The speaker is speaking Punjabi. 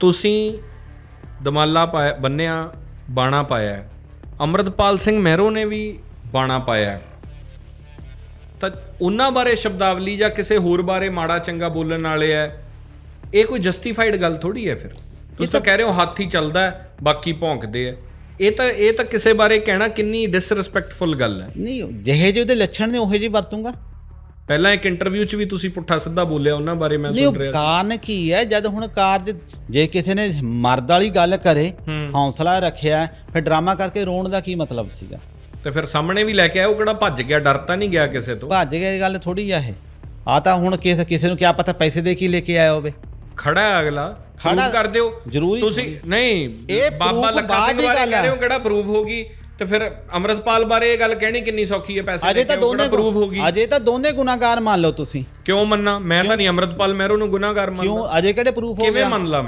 ਤੁਸੀਂ ਦਮਾਲਾ ਪਾਇਆ ਬੰਨਿਆ ਬਾਣਾ ਪਾਇਆ। ਅੰਮ੍ਰਿਤਪਾਲ ਸਿੰਘ ਮਹਿਰੋ ਨੇ ਵੀ ਬਾਣਾ ਪਾਇਆ। ਤਾਂ ਉਹਨਾਂ ਬਾਰੇ ਸ਼ਬਦਾਵਲੀ ਜਾਂ ਕਿਸੇ ਹੋਰ ਬਾਰੇ ਮਾੜਾ ਚੰਗਾ ਬੋਲਣ ਵਾਲੇ ਹੈ ਇਹ ਕੋਈ ਜਸਟੀਫਾਈਡ ਗੱਲ ਥੋੜੀ ਹੈ ਫਿਰ ਤੁਸੀਂ ਤਾਂ ਕਹਿ ਰਹੇ ਹੋ ਹੱਥ ਚੱਲਦਾ ਬਾਕੀ ਭੌਂਕਦੇ ਆ ਇਹ ਤਾਂ ਇਹ ਤਾਂ ਕਿਸੇ ਬਾਰੇ ਕਹਿਣਾ ਕਿੰਨੀ ਡਿਸਰੈਸਪੈਕਟਫੁਲ ਗੱਲ ਹੈ ਨਹੀਂ ਜਿਹੇ ਜਿਹੇ ਉਹਦੇ ਲੱਛਣ ਨੇ ਉਹੇ ਜਿਹੇ ਵਰਤੂੰਗਾ ਪਹਿਲਾਂ ਇੱਕ ਇੰਟਰਵਿਊ 'ਚ ਵੀ ਤੁਸੀਂ ਪੁੱਠਾ ਸਿੱਧਾ ਬੋਲਿਆ ਉਹਨਾਂ ਬਾਰੇ ਮੈਂ ਸੁਣ ਰਿਹਾ ਕਾਰਨ ਕੀ ਹੈ? ਜਦ ਹੁਣ ਕਾਰਜ ਜੇ ਕਿਸੇ ਨੇ ਮਰਦ ਵਾਲੀ ਗੱਲ ਕਰੇ ਹੌਸਲਾ ਰੱਖਿਆ ਫਿਰ ਡਰਾਮਾ ਕਰਕੇ ਰੋਣ ਦਾ ਕੀ ਮਤਲਬ ਸੀਗਾ? ਤੇ ਫਿਰ ਸਾਹਮਣੇ ਵੀ ਲੈ ਕੇ ਆਇਆ ਉਹ ਕਿਹੜਾ ਭੱਜ ਗਿਆ ਡਰ ਤਾਂ ਨਹੀਂ ਗਿਆ ਕਿਸੇ ਤੋਂ? ਭੱਜ ਗਏ ਗੱਲ ਥੋੜੀ ਆ ਇਹ। ਆ ਤਾਂ ਹੁਣ ਕਿਸੇ ਕਿਸੇ ਨੂੰ ਕੀ ਪਤਾ ਪੈਸੇ ਦੇ ਕੇ ਲੈ ਕੇ ਆਇਆ ਹੋਵੇ। ਖੜਾ ਅਗਲਾ। ਖੜਾ- ਕਰ ਦਿਓ। ਜ਼ਰੂਰੀ ਤੁਸੀਂ ਨਹੀਂ ਇਹ ਬਾਬਾ ਲੱਖਾ ਸਿੰਘ ਬਾਰੇ ਕਹਿ ਰਹੇ ਹੈ। ਕਿਹੜਾ ਪ੍ਰੂਫ ਹੋਗੀ ਤੇ ਫਿਰ ਅੰਮ੍ਰਿਤਪਾਲ ਬਾਰੇ ਇਹ ਗੱਲ ਕਹਿਣੀ ਕਿੰਨੀ ਸੌਖੀ ਹੈ ਪੈਸੇ ਅਜੇ ਤਾਂ ਦੋਨੇ ਪ੍ਰੂਫ ਹੋਗੀ ਅਜੇ ਤਾਂ ਦੋਨੇ ਗੁਨਾਹਗਾਰ ਮੰਨ ਲਓ ਤੁਸੀਂ। ਕਿਉਂ ਮੰਨਾ? ਮੈਂ ਤਾਂ ਨਹੀਂ ਅੰਮ੍ਰਿਤਪਾਲ ਮਹਿਰੋ ਨੂੰ ਗੁਨਾਹਗਾਰ ਮੰਨਦਾ। ਕਿਉਂ? ਅਜੇ ਕਿਹੜੇ ਪ੍ਰੂਫ ਹੋ ਕਿਵੇਂ ਗਿਆ? ਮੰਨ ਲਾ